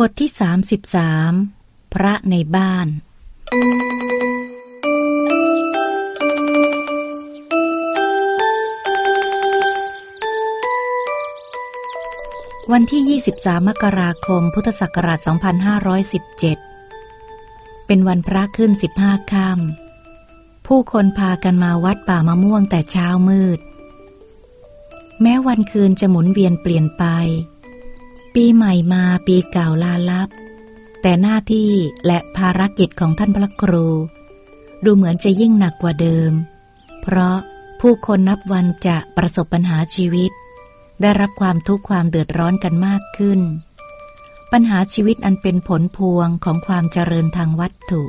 บทที่สามสิบสามพระในบ้าน วันที่ 23 มกราคม พุทธศักราช 2517 เป็นวันพระขึ้น 15 ค่ำ ผู้คนพากันมาวัดป่ามะม่วงแต่เช้ามืด แม้วันคืนจะหมุนเวียนเปลี่ยนไป ปีใหม่มาปีเก่าลาลับ แต่หน้าที่และภารกิจของท่านพระครู ดูเหมือนจะยิ่งหนักกว่าเดิม เพราะผู้คนนับวันจะประสบปัญหาชีวิต ได้รับความทุกข์ความเดือดร้อนกันมากขึ้น ปัญหาชีวิตอันเป็นผลพวงของความเจริญทางวัตถุ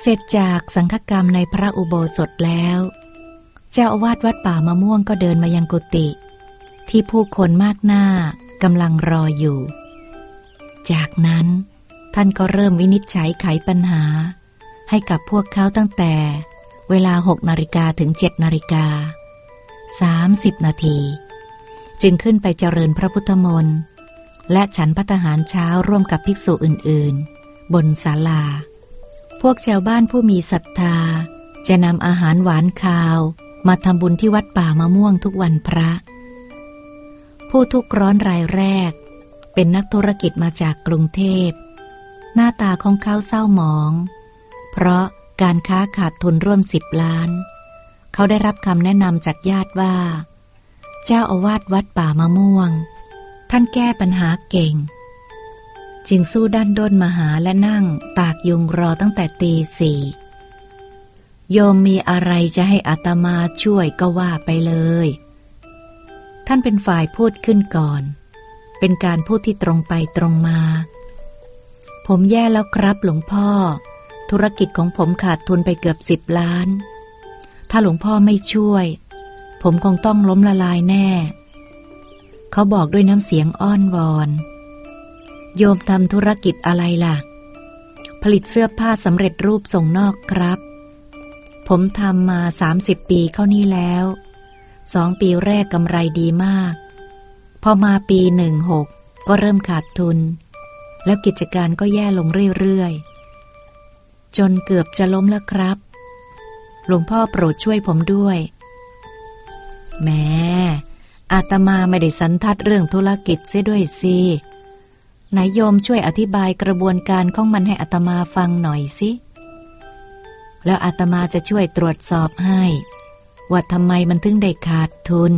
เสร็จจากสังฆกรรมในพระอุโบสถแล้ว เจ้าอาวาสวัดป่ามะม่วงก็เดินมายังกุฏิที่ผู้คนมากหน้า กำลังรออยู่ จากนั้นท่านก็เริ่มวินิจฉัยไขปัญหา ให้กับพวกเขาตั้งแต่ เวลาหกนาฬิกาถึงเจ็ดนาฬิกาสามสิบนาที จึงขึ้นไปเจริญพระพุทธมนต์ และฉันพัฒหารเช้าร่วมกับภิกษุอื่นๆ บนศาลา พวกชาวบ้านผู้มีศรัทธา จะนำอาหารหวานคาว มาทำบุญที่วัดป่ามะม่วงทุกวันพระ ผู้ทุกร้อนรายแรก เป็นนักธุรกิจมาจากกรุงเทพ หน้าตาของเขาเศร้าหมอง เพราะการค้าขาดทุนร่วมสิบล้าน เขาได้รับคำแนะนำจากญาติว่า เจ้าอาวาสวัดป่ามะม่วง ท่านแก้ปัญหาเก่ง จึงสู้ด้านด้นมาหาและนั่งตากยุงรอตั้งแต่ตีสี่โยมมีอะไรจะให้อัตมาช่วยก็ว่าไปเลย ท่านเป็นฝ่ายพูดขึ้นก่อน เป็นการพูดที่ตรงไปตรงมา ผมแย่แล้วครับหลวงพ่อ ธุรกิจของผมขาดทุนไปเกือบสิบล้าน ถ้าหลวงพ่อไม่ช่วย ผมคงต้องล้มละลายแน่ เขาบอกด้วยน้ำเสียงอ้อนวอน โยมทำธุรกิจอะไรล่ะ ผลิตเสื้อผ้าสำเร็จรูปส่งนอกครับ ผมทำมาสามสิบปีเข้านี่แล้ว สองปีแรกกำไรดีมาก พอมาปีหนึ่งหกก็เริ่มขาดทุน แล้วกิจการก็แย่ลงเรื่อยๆ จนเกือบจะล้มแล้วครับ หลวงพ่อโปรดช่วยผมด้วยแม่อาตมาไม่ได้สันทัดเรื่องธุรกิจเสียด้วยสินายโยมช่วยอธิบายกระบวนการของมันให้อาตมาฟังหน่อยสิ แล้วอาตมาจะช่วยตรวจสอบให้ ว่าทำไมมันถึงได้ขาดทุน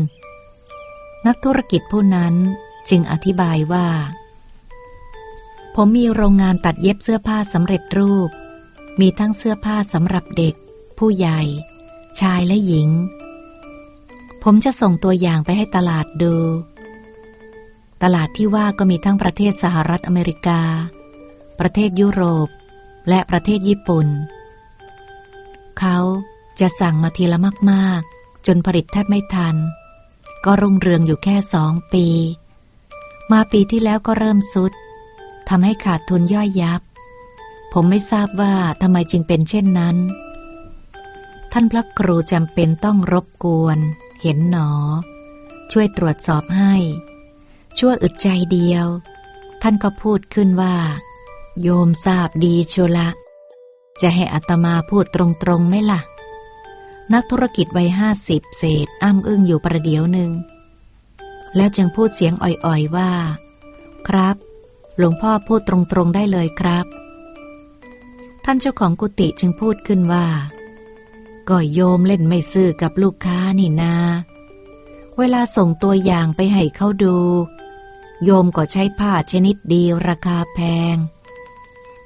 นักธุรกิจผู้นั้นจึงอธิบายว่า ผมมีโรงงานตัดเย็บเสื้อผ้าสำเร็จรูป มีทั้งเสื้อผ้าสำหรับเด็ก ผู้ใหญ่ ชายและหญิง ผมจะส่งตัวอย่างไปให้ตลาดดู ตลาดที่ว่าก็มีทั้งประเทศสหรัฐอเมริกา ประเทศยุโรป และประเทศญี่ปุ่น เขา จะสั่งมาทีละมากๆ จนผลิตแทบไม่ทัน ก็รุ่งเรืองอยู่แค่สองปี มาปีที่แล้วก็เริ่มสุดทำให้ขาดทุนย่อยยับ ผมไม่ทราบว่าทำไมจึงเป็นเช่นนั้น ท่านพระครูจำเป็นต้องรบกวน เห็นหนอ ช่วยตรวจสอบให้ ชั่วอึดใจเดียว ท่านก็พูดขึ้นว่า โยมทราบดีชัวละ จะให้อัตมาพูดตรงๆไหมล่ะ นักธุรกิจวัยห้าสิบเศษอ้ำอึ้งอยู่ประเดี๋ยวหนึ่ง แล้วจึงพูดเสียงอ่อยๆว่า ครับ หลวงพ่อพูดตรงๆได้เลยครับ ท่านเจ้าของกุฏิจึงพูดขึ้นว่าก็โยมเล่นไม่ซื่อกับลูกค้านี่นา เวลาส่งตัวอย่างไปให้เขาดู โยมก็ใช้ผ้าชนิดดีราคาแพง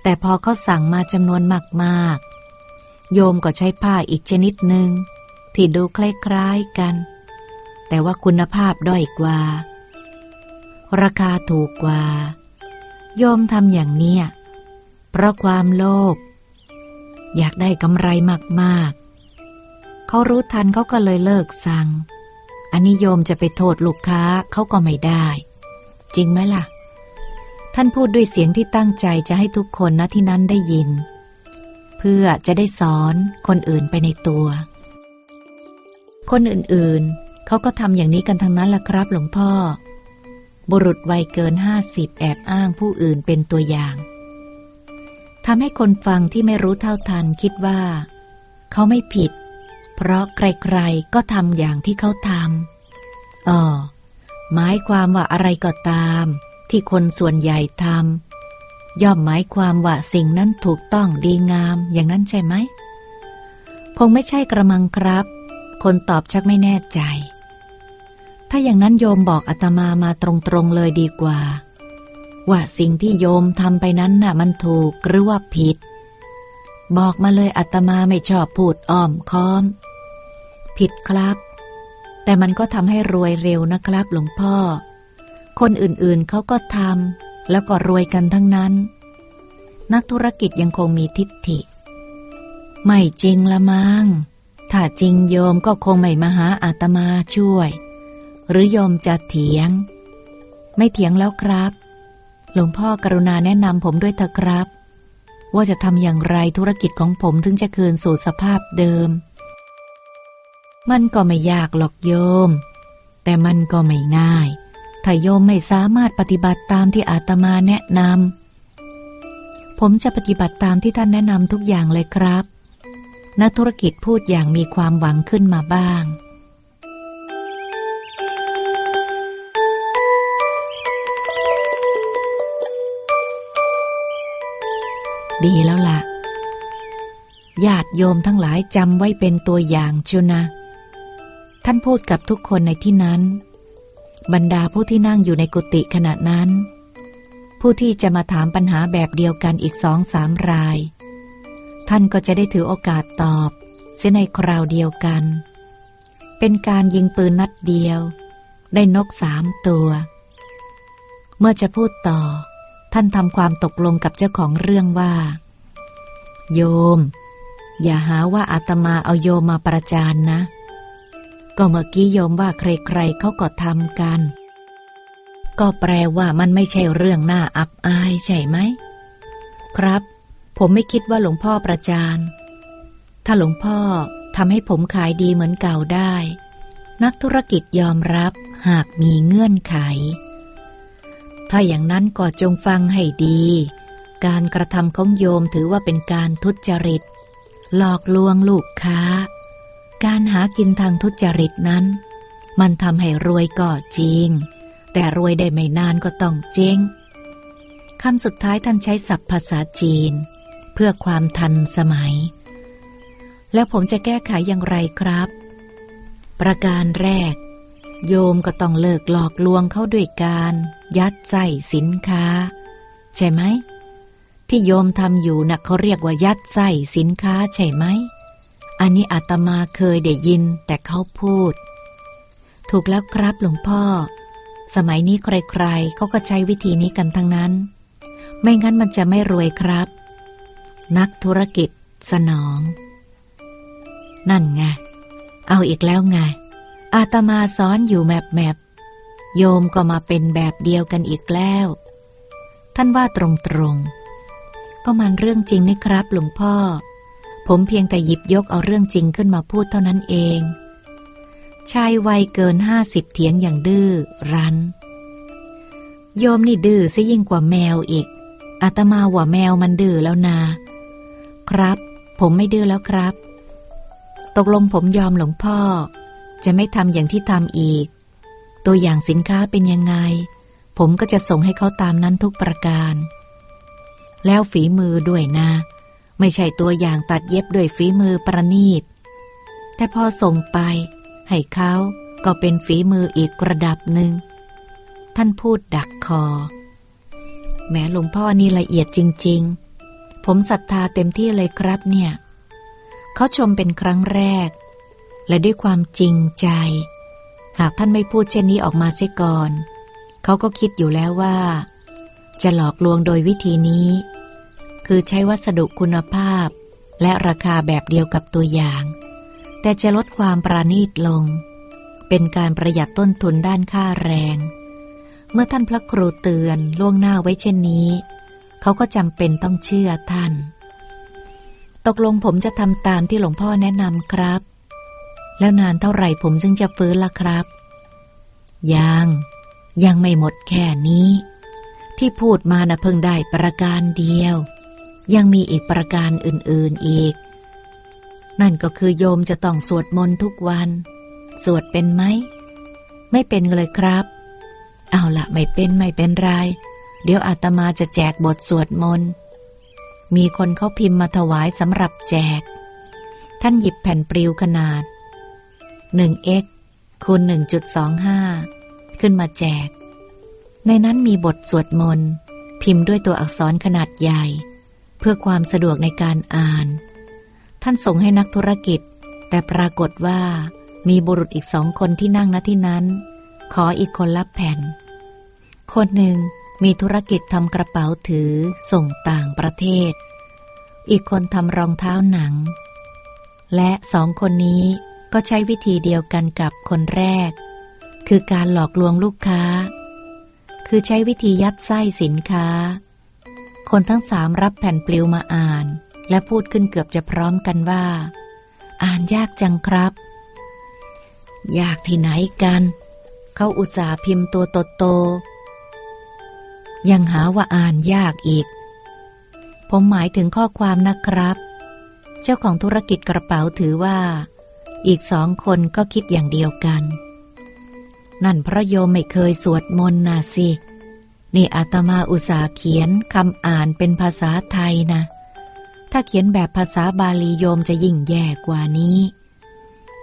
แต่พอเขาสั่งมาจำนวนมากๆ โยมก็ใช้ผ้าอีกชนิดหนึ่งที่ดูคล้ายๆกัน แต่ว่าคุณภาพด้อยกว่า ราคาถูกกว่า โยมทำอย่างเนี้ยเพราะความโลภอยากได้กำไรมากๆ เขารู้ทันเขาก็เลยเลิกสั่ง อันนี้โยมจะไปโทษลูกค้าเขาก็ไม่ได้ จริงไหมล่ะ ท่านพูดด้วยเสียงที่ตั้งใจจะให้ทุกคนณที่นั้นได้ยิน พื่อจะได้สอนคนอื่นไปในตัว คนอื่นๆ เขาก็ทำอย่างนี้กันทั้งนั้นล่ะครับหลวงพ่อ บุรุษวัยเกินห้าสิบแอบอ้างผู้อื่นเป็นตัวอย่างทำให้คนฟังที่ไม่รู้เท่าทันคิดว่า เขาไม่ผิด เพราะใครๆก็ทำอย่างที่เขาทำอ๋อหมายความว่าอะไรก็ตาม ที่คนส่วนใหญ่ทำ ย่อมหมายความว่าสิ่งนั้นถูกต้องดีงามอย่างนั้นใช่ไหม คงไม่ใช่กระมังครับ คนตอบชักไม่แน่ใจ ถ้าอย่างนั้นโยมบอกอาตมามาตรงๆเลยดีกว่า ว่าสิ่งที่โยมทำไปนั้นน่ะมันถูกหรือว่าผิด บอกมาเลยอาตมาไม่ชอบพูดอ้อมค้อม ผิดครับ แต่มันก็ทำให้รวยเร็วนะครับหลวงพ่อ คนอื่นๆเขาก็ทำ แล้วก็รวยกันทั้งนั้น นักธุรกิจยังคงมีทิฏฐิ ไม่จริงละมัง้งถ้าจริงโยมก็คงไม่มาหาอาตมาช่วย หรือโยมจะเถียง ไม่เถียงแล้วครับ หลวงพ่อกรุณาแนะนำผมด้วยเถอะครับ ว่าจะทำอย่างไรธุรกิจของผมถึงจะคืนสู่สภาพเดิม มันก็ไม่ยากหรอกโยม แต่มันก็ไม่ง่าย ถ้าโยมไม่สามารถปฏิบัติตามที่อาตมาแนะนำ ผมจะปฏิบัติตามที่ท่านแนะนำทุกอย่างเลยครับ นักธุรกิจพูดอย่างมีความหวังขึ้นมาบ้าง ดีแล้วละ่ะ ญาติโยมทั้งหลายจำไว้เป็นตัวอย่างชัวนะ ท่านพูดกับทุกคนในที่นั้น บรรดาผู้ที่นั่งอยู่ในกุฏิขณะนั้น ผู้ที่จะมาถามปัญหาแบบเดียวกันอีกสองสามราย ท่านก็จะได้ถือโอกาสตอบ เสียในคราวเดียวกัน เป็นการยิงปืนนัดเดียว ได้นกสามตัว เมื่อจะพูดต่อ ท่านทำความตกลงกับเจ้าของเรื่องว่า โยม อย่าหาว่าอาตมาเอาโยมมาประจานนะ ก็เมื่อกี้โยมว่าใครๆเขาก็ทำกัน ก็แปลว่ามันไม่ใช่เรื่องน่าอับอายใช่ไหม ครับ ผมไม่คิดว่าหลวงพ่อประจาน ถ้าหลวงพ่อทำให้ผมขายดีเหมือนเก่าได้ นักธุรกิจยอมรับหากมีเงื่อนไข ถ้าอย่างนั้นก็จงฟังให้ดี การกระทำของโยมถือว่าเป็นการทุจริต หลอกลวงลูกค้า การหากินทางทุจริตนั้น มันทำให้รวยก็จริง แต่รวยได้ไม่นานก็ต้องเจ๊งคำสุดท้ายท่านใช้ศัพท์ภาษาจีน เพื่อความทันสมัย แล้วผมจะแก้ไขอย่างไรครับ ประการแรก โยมก็ต้องเลิกหลอกลวงเขาด้วยการ ยัดใส่สินค้า ใช่ไหมที่โยมทำอยู่นะ่ะเขาเรียกว่ายัดใส่สินค้าใช่ไหม อันนี้อาตมาเคยได้ยินแต่เขาพูด ถูกแล้วครับหลวงพ่อ สมัยนี้ใครๆเขาก็ใช้วิธีนี้กันทั้งนั้น ไม่งั้นมันจะไม่รวยครับ นักธุรกิจสนอง นั่นไง เอาอีกแล้วไง อาตมาสอนอยู่แมบแมบโยมก็มาเป็นแบบเดียวกันอีกแล้ว ท่านว่าตรงๆ ก็มันเรื่องจริงนี่ครับหลวงพ่อ ผมเพียงแต่หยิบยกเอาเรื่องจริงขึ้นมาพูดเท่านั้นเอง ชายวัยเกินห้าสิบเถียงอย่างดื้อรั้น โยมนี่ดื้อซะยิ่งกว่าแมวอีก อาตมาว่าแมวมันดื้อแล้วนา ครับ ผมไม่ดื้อแล้วครับ ตกลงผมยอมหลวงพ่อ จะไม่ทำอย่างที่ทำอีก ตัวอย่างสินค้าเป็นยังไง ผมก็จะส่งให้เขาตามนั้นทุกประการ แล้วฝีมือด้วยนะ ไม่ใช่ตัวอย่างตัดเย็บด้วยฝีมือประณีต แต่พอส่งไป ให้เขาก็เป็นฝีมืออีกระดับหนึ่ง ท่านพูดดักคอ แม้หลวงพ่อนี่ละเอียดจริง ๆ ผมศรัทธาเต็มที่เลยครับเนี่ย เขาชมเป็นครั้งแรก และด้วยความจริงใจ หากท่านไม่พูดเช่นนี้ออกมาเสียก่อน เขาก็คิดอยู่แล้วว่า จะหลอกลวงโดยวิธีนี้ คือใช้วัสดุคุณภาพ และราคาแบบเดียวกับตัวอย่าง แต่จะลดความปราณีตลง เป็นการประหยัดต้นทุนด้านค่าแรง เมื่อท่านพระครูเตือนล่วงหน้าไว้เช่นนี้ เขาก็จำเป็นต้องเชื่อท่าน ตกลงผมจะทำตามที่หลวงพ่อแนะนำครับ แล้วนานเท่าไหร่ผมจึงจะฟื้นล่ะครับ ยัง ยังไม่หมดแค่นี้ ที่พูดมานะเพิ่งได้ประการเดียว ยังมีอีกประการอื่นๆอีก นั่นก็คือโยมจะต้องสวดมนต์ทุกวัน สวดเป็นไหม ไม่เป็นเลยครับ เอาละไม่เป็นไม่เป็นไร เดี๋ยวอาตมาจะแจกบทสวดมนต์ มีคนเขาพิมพ์มาถวายสำหรับแจก ท่านหยิบแผ่นปลิวขนาด 1x คูณ 1.25 ขึ้นมาแจก ในนั้นมีบทสวดมนต์ พิมพ์ด้วยตัวอักษรขนาดใหญ่ พื่อความสะดวกในการอ่าน ท่านส่งให้นักธุรกิจ แต่ปรากฏว่ามีบุรุษอีกสองคนที่นั่งณที่นั้น ขออีกคนละแผ่น คนหนึ่งมีธุรกิจทำกระเป๋าถือส่งต่างประเทศ อีกคนทำรองเท้าหนัง และสองคนนี้ก็ใช้วิธีเดียวกันกับคนแรก คือการหลอกลวงลูกค้า คือใช้วิธียัดไส้สินค้า คนทั้งสามรับแผ่นปลิวมาอ่าน และพูดขึ้นเกือบจะพร้อมกันว่า อ่านยากจังครับ ยากที่ไหนกัน เขาอุตส่าห์พิมพ์ตัวโตๆยังหาว่าอ่านยากอีก ผมหมายถึงข้อความนะครับ เจ้าของธุรกิจกระเป๋าถือว่า อีกสองคนก็คิดอย่างเดียวกัน นั่นเพราะโยมไม่เคยสวดมนต์นะสิ นี่อาตมาอุตสาเขียนคำอ่านเป็นภาษาไทยนะ ถ้าเขียนแบบภาษาบาลีโยมจะยิ่งแย่กว่านี้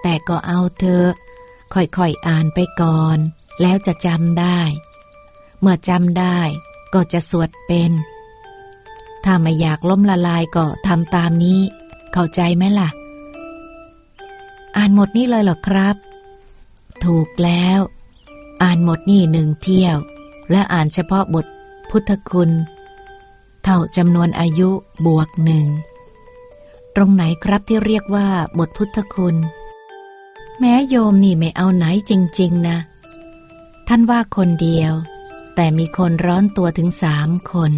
แต่ก็เอาเถอค่อยๆอ่านไปก่อน แล้วจะจำได้ เมื่อจำได้ก็จะสวดเป็น ถ้าไม่อยากล้มละลายก็ทำตามนี้ เข้าใจไหมล่ะ อ่านหมดนี่เลยเหรอครับ ถูกแล้ว อ่านหมดนี่หนึ่งเที่ยว และอ่านเฉพาะบทพุทธคุณ เท่าจำนวนอายุบวกหนึ่ง ตรงไหนครับที่เรียกว่าบทพุทธคุณ แม้โยมนี่ไม่เอาไหนจริง ๆ นะ ท่านว่าคนเดียว แต่มีคนร้อนตัวถึงสามคน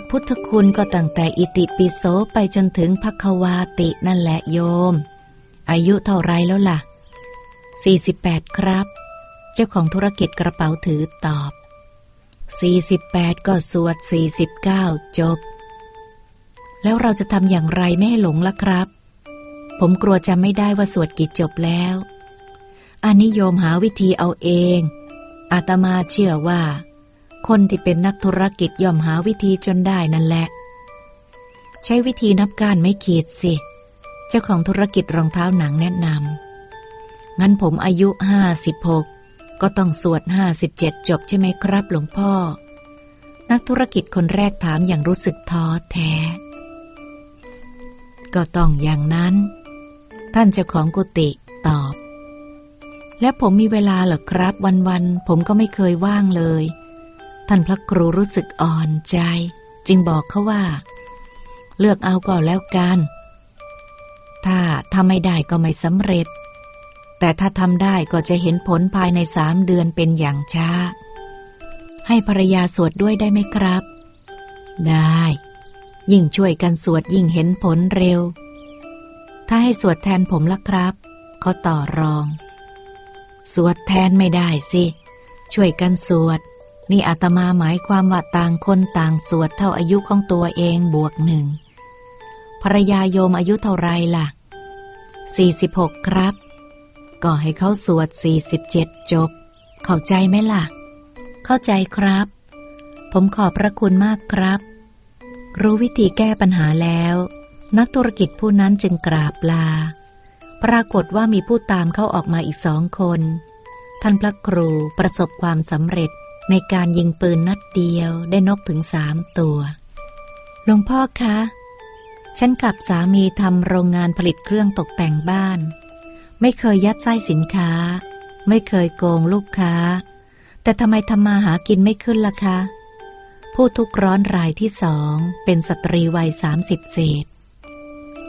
ทพุทธคุณก็ตั้งแต่อิติปิโสไปจนถึงพักวาตินั่นแหละโยม อายุเท่าไรแล้วล่ะ 48 ครับ เจ้าของธุรกิจกระเป๋าถือตอบ 48 ก็สวด 49 จบ แล้วเราจะทำอย่างไรไม่ให้หลงล่ะครับ ผมกลัวจำไม่ได้ว่าสวดกี่จบแล้วอันนิโยมหาวิธีเอาเอง อาตมาเชื่อว่า คนที่เป็นนักธุรกิจย่อมหาวิธีจนได้นั่นแหละ ใช้วิธีนับการไม่ขีดสิ เจ้าของธุรกิจรองเท้าหนังแนะนำงั้นผมอายุห้าสิบหกก็ต้องสวดห้าสิบเจ็ดจบใช่ไหมครับหลวงพ่อ นักธุรกิจคนแรกถามอย่างรู้สึกท้อแท้ ก็ต้องอย่างนั้น ท่านเจ้าของกุฏิตอบ และผมมีเวลาเหรอครับวันๆผมก็ไม่เคยว่างเลย ท่านพระครูรู้สึกอ่อนใจ จึงบอกเขาว่า เลือกเอาก่อนแล้วกัน ถ้าทำไม่ได้ก็ไม่สำเร็จ แต่ถ้าทำได้ก็จะเห็นผลภายในสามเดือนเป็นอย่างช้า ให้ภรรยาสวดด้วยได้ไหมครับ ได้ ยิ่งช่วยกันสวดยิ่งเห็นผลเร็ว ถ้าให้สวดแทนผมละครับเขาต่อรอง สวดแทนไม่ได้สิ ช่วยกันสวด นี่อาตมาหมายความว่าต่างคนต่างสวดเท่าอายุของตัวเองบวกหนึ่งภรรยาโยมอายุเท่าไรล่ะ 46 ครับ ก็ให้เขาสวด 47 จบ เข้าใจไหมล่ะ เข้าใจครับ ผมขอบพระคุณมากครับ รู้วิธีแก้ปัญหาแล้ว นักธุรกิจผู้นั้นจึงกราบลา ปรากฏว่ามีผู้ตามเข้าออกมาอีกสองคน ท่านพระครูประสบความสำเร็จ ในการยิงปืนนัดเดียวได้นกถึงสามตัว หลวงพ่อคะ ฉันกับสามีทำโรงงานผลิตเครื่องตกแต่งบ้าน ไม่เคยยัดไส้สินค้า ไม่เคยโกงลูกค้า แต่ทำไมทำมาหากินไม่ขึ้นล่ะคะ ผู้ทุกร้อนรายที่สองเป็นสตรีวัยสามสิบเศษ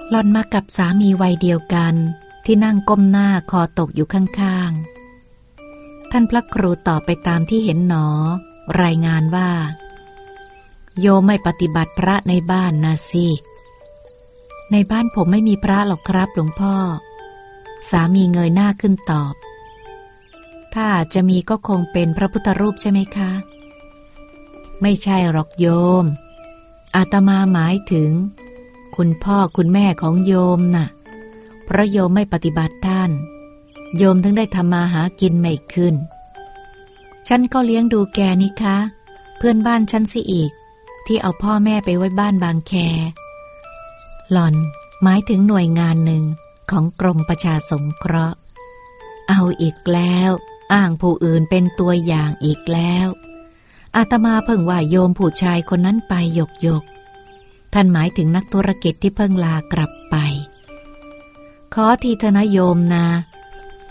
หล่อนมากับสามีวัยเดียวกันที่นั่งก้มหน้าคอตกอยู่ข้างๆ ท่านพระครูตอบไปตามที่เห็นหนอ รายงานว่า โยไม่ปฏิบัติพระในบ้านนะสิ ในบ้านผมไม่มีพระหรอกครับหลวงพ่อ สามีเงยหน้าขึ้นตอบ ถ้าจะมีก็คงเป็นพระพุทธรูปใช่ไหมคะ ไม่ใช่หรอกโยม อาตมาหมายถึง คุณพ่อคุณแม่ของโยมน่ะ เพราะโยมไม่ปฏิบัติท่าน โยมถึงได้ทำมาหากินไม่ขึ้น ฉันก็เลี้ยงดูแกนี่คะ เพื่อนบ้านฉันสิอีก ที่เอาพ่อแม่ไปไว้บ้านบางแค หล่อนหมายถึงหน่วยงานหนึ่งของกรมประชาสงเคราะห์ เอาอีกแล้ว อ้างผู้อื่นเป็นตัวอย่างอีกแล้ว อาตมาเพิ่งว่าโยมผู้ชายคนนั้นไปหยกหยก ท่านหมายถึงนักธุรกิจที่เพิ่งลากลับไป ขอทีเถอะนะโยมนะ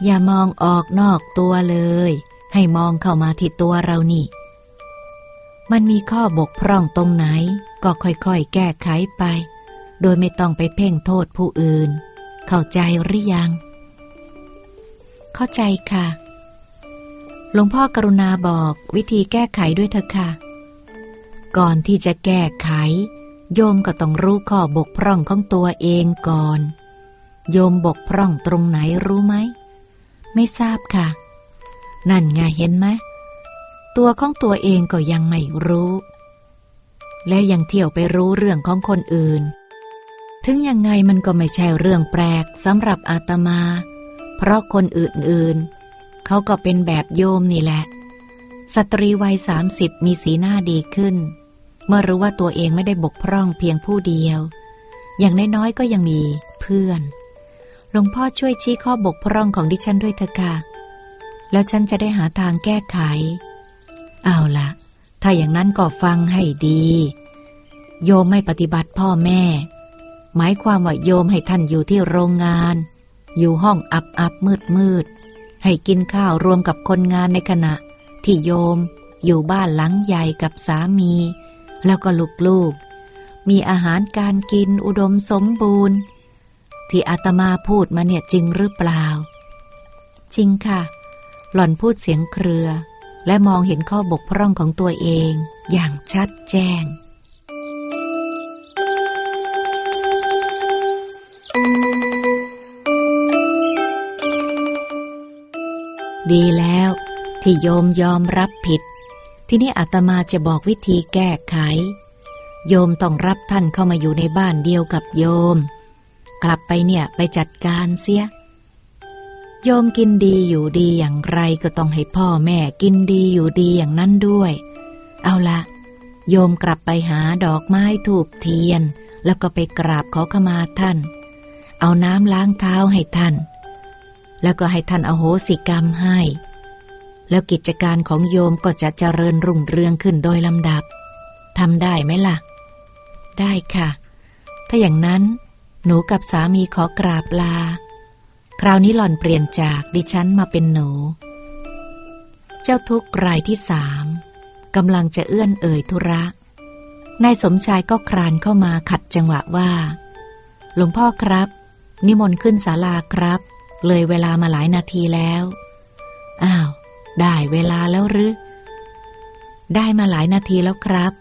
อย่ามองออกนอกตัวเลย ให้มองเข้ามาที่ตัวเรานี่ มันมีข้อบกพร่องตรงไหน ก็ค่อยๆ แก้ไขไป โดยไม่ต้องไปเพ่งโทษผู้อื่น เข้าใจหรือยัง เข้าใจค่ะ หลวงพ่อกรุณาบอกวิธีแก้ไขด้วยเถอะค่ะ ก่อนที่จะแก้ไข โยมก็ต้องรู้ข้อบกพร่องของตัวเองก่อนโยมบกพร่องตรงไหนรู้ไหม ไม่ทราบค่ะ นั่นไงเห็นไหมตัวของตัวเองก็ยังไม่รู้ แล้วยังเที่ยวไปรู้เรื่องของคนอื่น ถึงยังไงมันก็ไม่ใช่เรื่องแปลกสำหรับอาตมา เพราะคนอื่นๆ เขาก็เป็นแบบโยมนี่แหละ สตรีวัยสามสิบมีสีหน้าดีขึ้น เมื่อรู้ว่าตัวเองไม่ได้บกพร่องเพียงผู้เดียว อย่างน้อยๆก็ยังมีเพื่อน หลวงพ่อช่วยชี้ข้อบกพร่องของดิฉันด้วยเถอะค่ะ แล้วฉันจะได้หาทางแก้ไข เอาละถ้าอย่างนั้นก็ฟังให้ดี โยมไม่ปฏิบัติพ่อแม่ หมายความว่าโยมให้ท่านอยู่ที่โรงงาน อยู่ห้องอับอับมืดมืด ให้กินข้าวรวมกับคนงานในขณะ ที่โยมอยู่บ้านหลังใหญ่กับสามี แล้วก็ลูกๆ มีอาหารการกินอุดมสมบูรณ์ ที่อาตมาพูดมาเนี่ยจริงหรือเปล่า จริงค่ะ หล่อนพูดเสียงเครือ และมองเห็นข้อบกพร่องของตัวเองอย่างชัดแจ้ง ดีแล้วที่โยมยอมรับผิด ที่นี่อาตมาจะบอกวิธีแก้ไข โยมต้องรับท่านเข้ามาอยู่ในบ้านเดียวกับโยม กลับไปเนี่ยไปจัดการเสีย โยมกินดีอยู่ดีอย่างไรก็ต้องให้พ่อแม่กินดีอยู่ดีอย่างนั้นด้วย เอาละโยมกลับไปหาดอกไม้ถูกเทียน แล้วก็ไปกราบขอขมาท่าน เอาน้ำล้างเท้าให้ท่าน แล้วก็ให้ท่านอโหสิกรรมให้ แล้วกิจการของโยมก็จะเจริญรุ่งเรืองขึ้นโดยลำดับทำได้ไหมล่ะ ได้ค่ะ ถ้าอย่างนั้น หนูกับสามีขอกราบลา คราวนี้หล่อนเปลี่ยนจากดิฉันมาเป็นหนู เจ้าทุกรายที่สามกำลังจะเอื้อนเอ่ยธุระ นายสมชายก็ครานเข้ามาขัดจังหวะว่า หลวงพ่อครับ นิมนต์ขึ้นศาลาครับ เลยเวลามาหลายนาทีแล้ว อ้าว ได้เวลาแล้วหรือ ได้มาหลายนาทีแล้วครับ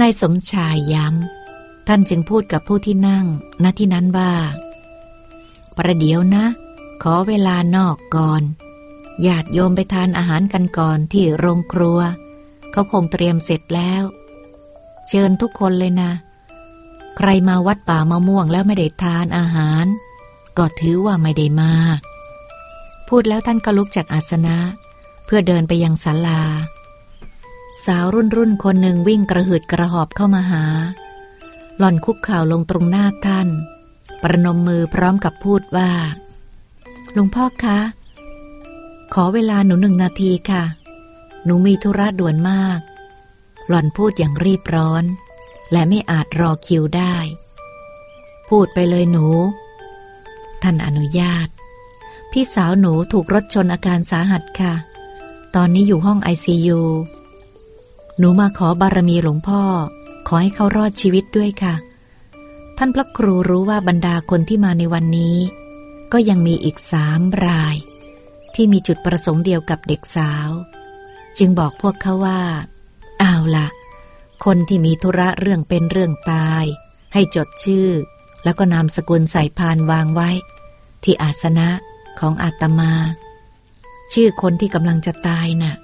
นายสมชายย้ำ ท่านจึงพูดกับผู้ที่นั่งณที่นั้นว่า ประเดี๋ยวนะ ขอเวลานอกก่อน ญาติโยมไปทานอาหารกันก่อนที่โรงครัว เขาคงเตรียมเสร็จแล้ว เชิญทุกคนเลยนะ ใครมาวัดป่ามะม่วงแล้วไม่ได้ทานอาหาร ก็ถือว่าไม่ได้มา พูดแล้วท่านก็ลุกจากอาสนะ เพื่อเดินไปยังศาลา สาวรุ่นรุ่นคนหนึ่งวิ่งกระหืดกระหอบเข้ามาหา หล่อนคุกเข่าลงตรงหน้าท่าน ประนมมือพร้อมกับพูดว่าหลวงพ่อคะ ขอเวลาหนูหนึ่งนาทีค่ะ หนูมีธุระด่วนมาก หล่อนพูดอย่างรีบร้อน และไม่อาจรอคิวได้ พูดไปเลยหนู ท่านอนุญาต พี่สาวหนูถูกรถชนอาการสาหัสค่ะ ตอนนี้อยู่ห้องไอซียูหนูมาขอบารมีหลวงพ่อ ขอให้เขารอดชีวิตด้วยค่ะ ท่านพระครูรู้ว่าบรรดาคนที่มาในวันนี้ ก็ยังมีอีกสามราย ที่มีจุดประสงค์เดียวกับเด็กสาว จึงบอกพวกเขาว่าเอาละคนที่มีธุระเรื่องเป็นเรื่องตาย ให้จดชื่อ แล้วก็นามสกุลใส่พานวางไว้ ที่อาสนะของอาตมา ชื่อคนที่กำลังจะตายนะ่ะ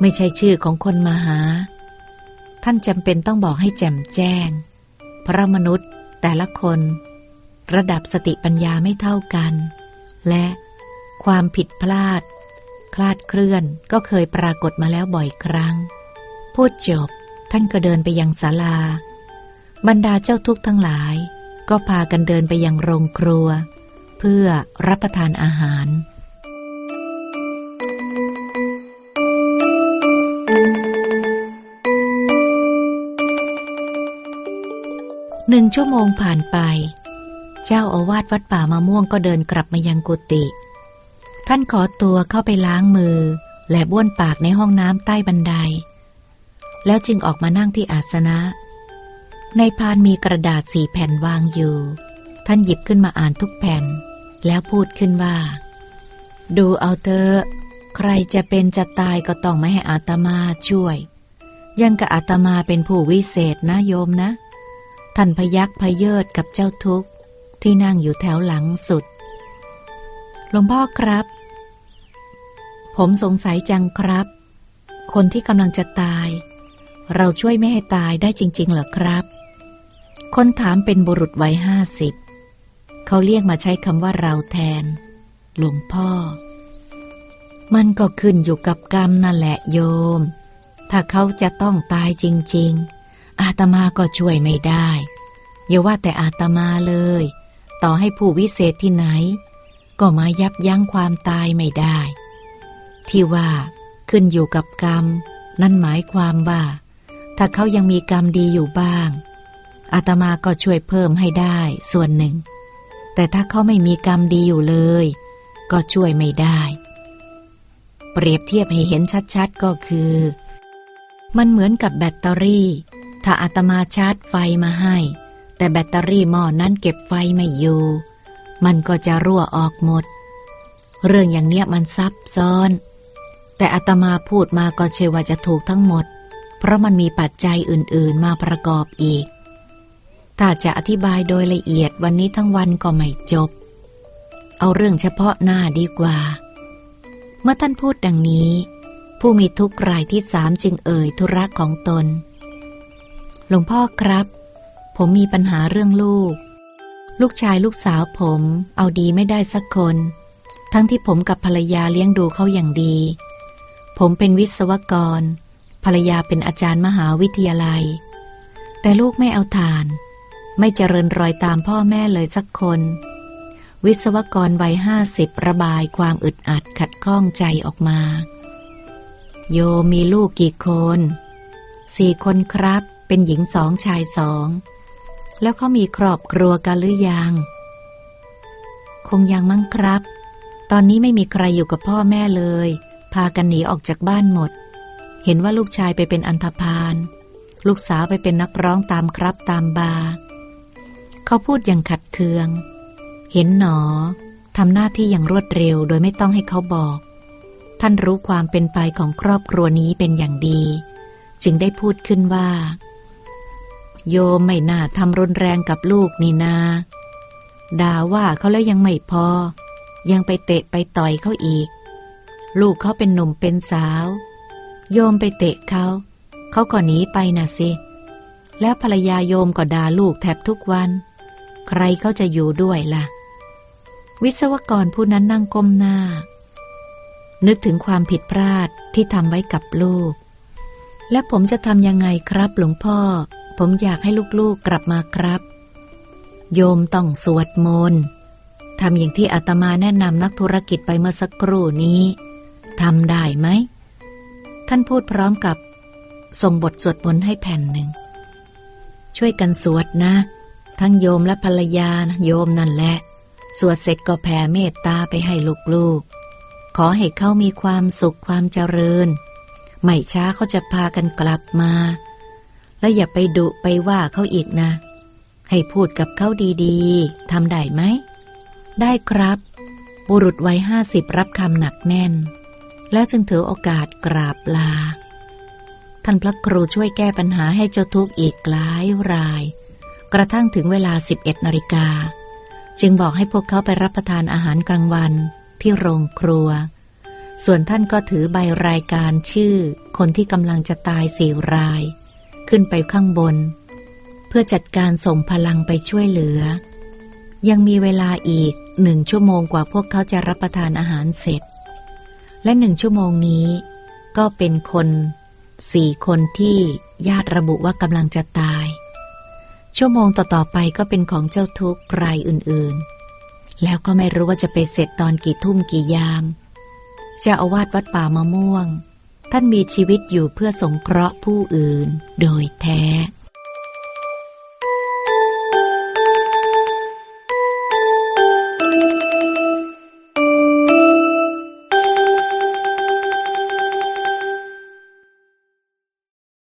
ไม่ใช่ชื่อของคนมาหา ท่านจำเป็นต้องบอกให้แจ่มแจ้ง พระมนุษย์แต่ละคน ระดับสติปัญญาไม่เท่ากัน และความผิดพลาด คลาดเคลื่อนก็เคยปรากฏมาแล้วบ่อยครั้ง พูดจบท่านก็เดินไปยังศาลา บรรดาเจ้าทุกข์ทั้งหลาย ก็พากันเดินไปยังโรงครัว เพื่อรับประทานอาหาร หนึ่งชั่วโมงผ่านไป เจ้าอาวาสวัดป่ามะม่วงก็เดินกลับมายังกุฏิท่านขอตัวเข้าไปล้างมือ และบ้วนปากในห้องน้ำใต้บันได แล้วจึงออกมานั่งที่อาสนะ ในพานมีกระดาษสี่แผ่นวางอยู่ ท่านหยิบขึ้นมาอ่านทุกแผ่น แล้วพูดขึ้นว่า ดูเอาเถอะใครจะเป็นจะตายก็ต้องไม่ให้อาตมาช่วย ยังกับอาตมาเป็นผู้วิเศษนะโยมนะ ท่านพยักพยเยิดกับเจ้าทุกข์ที่นั่งอยู่แถวหลังสุด หลวงพ่อครับ ผมสงสัยจังครับ คนที่กำลังจะตาย เราช่วยไม่ให้ตายได้จริง ๆ เหรอครับ คนถามเป็นบุรุษวัยห้าสิบ เขาเรียกมาใช้คำว่าเราแทน หลวงพ่อ มันก็ขึ้นอยู่กับกรรมนั่นแหละโยม ถ้าเขาจะต้องตายจริง ๆ อาตมาก็ช่วยไม่ได้ อย่าว่าแต่อาตมาเลย ต่อให้ผู้วิเศษที่ไหน ก็มายับยั้งความตายไม่ได้ ที่ว่าขึ้นอยู่กับกรรม นั่นหมายความว่า ถ้าเขายังมีกรรมดีอยู่บ้าง อาตมาก็ช่วยเพิ่มให้ได้ส่วนหนึ่ง แต่ถ้าเขาไม่มีกรรมดีอยู่เลย ก็ช่วยไม่ได้ เปรียบเทียบให้เห็นชัดๆก็คือ มันเหมือนกับแบตเตอรี่ ถ้าอาตมาชาร์จไฟมาให้ แต่แบตเตอรี่หม้อนั้นเก็บไฟไม่อยู่ มันก็จะรั่วออกหมด เรื่องอย่างเนี้ยมันซับซ้อน แต่อาตมาพูดมาก็เชื่อว่าจะถูกทั้งหมด เพราะมันมีปัจจัยอื่นๆมาประกอบอีก ถ้าจะอธิบายโดยละเอียดวันนี้ทั้งวันก็ไม่จบ เอาเรื่องเฉพาะหน้าดีกว่า เมื่อท่านพูดดังนี้ ผู้มีทุกข์รายที่สามจึงเอ่ยธุระของตน หลวงพ่อครับ ผมมีปัญหาเรื่องลูก ลูกชายลูกสาวผม เอาดีไม่ได้สักคน ทั้งที่ผมกับภรรยาเลี้ยงดูเขาอย่างดี ผมเป็นวิศวกร ภรรยาเป็นอาจารย์มหาวิทยาลัย แต่ลูกไม่เอาทาน ไม่เจริญรอยตามพ่อแม่เลยสักคน วิศวกรวัยห้าสิบระบายความอึดอัดขัดข้องใจออกมา โยมีลูกกี่คน สี่คนครับ เป็นหญิงสองชายสอง แล้วเขามีครอบครัวกันหรือยัง คงยังมั้งครับ ตอนนี้ไม่มีใครอยู่กับพ่อแม่เลย พากันหนีออกจากบ้านหมด เห็นว่าลูกชายไปเป็นอันธพาล ลูกสาวไปเป็นนักร้องตามครับตามบาร์เขาพูดอย่างขัดเคือง เห็นหนอทำหน้าที่อย่างรวดเร็วโดยไม่ต้องให้เขาบอก ท่านรู้ความเป็นไปของครอบครัวนี้เป็นอย่างดี จึงได้พูดขึ้นว่า โยมไม่น่าทำรุนแรงกับลูกนี่นา ด่าว่าเขาแล้วยังไม่พอ ยังไปเตะไปต่อยเขาอีก ลูกเขาเป็นหนุ่มเป็นสาว โยมไปเตะเขา เขาก็หนีไปน่ะสิ แล้วภรรยาโยมก็ด่าลูกแทบทุกวัน ใครเขาจะอยู่ด้วยล่ะ วิศวกรผู้นั้นนั่งก้มหน้า นึกถึงความผิดพลาดที่ทำไว้กับลูก และผมจะทำยังไงครับหลวงพ่อ ผมอยากให้ลูกๆกลับมาครับ โยมต้องสวดมนต์ทำอย่างที่อาตมาแนะนำนักธุรกิจไปเมื่อสักครู่นี้ทำได้ไหม ท่านพูดพร้อมกับส่งบทสวดมนต์ให้แผ่นหนึ่ง ช่วยกันสวดนะ ทั้งโยมและภรรยาโยมนั่นแหละ สวดเสร็จก็แผ่เมตตาไปให้ลูกๆ ขอให้เขามีความสุขความเจริญ ไม่ช้าเขาจะพากันกลับมา และอย่าไปดุไปว่าเขาอีกนะ ให้พูดกับเขาดีๆทำได้ไหม ได้ครับ บุรุษวัยห้าสิบรับคำหนักแน่น แล้วจึงถือโอกาสกราบลา ท่านพระครูช่วยแก้ปัญหาให้เจ้าทุกข์อีกหลายราย กระทั่งถึงเวลา 11นาฬิกา จึงบอกให้พวกเขาไปรับประทานอาหารกลางวันที่โรงครัว ส่วนท่านก็ถือใบรายการชื่อ คนที่กำลังจะตายสี่ราย ขึ้นไปข้างบน เพื่อจัดการส่งพลังไปช่วยเหลือ ยังมีเวลาอีกหนึ่งชั่วโมงกว่าพวกเขาจะรับประทานอาหารเสร็จ และหนึ่งชั่วโมงนี้ ก็เป็นคนสี่คนที่ญาติระบุว่ากำลังจะตาย ชั่วโมงต่อๆไปก็เป็นของเจ้าทุกข์รายอื่นๆ แล้วก็ไม่รู้ว่าจะไปเสร็จตอนกี่ทุ่มกี่ยามเจ้าอาวาสวัดป่ามะม่วง ท่านมีชีวิตอยู่เพื่อสงเคราะห์ผู้อื่นโดยแท้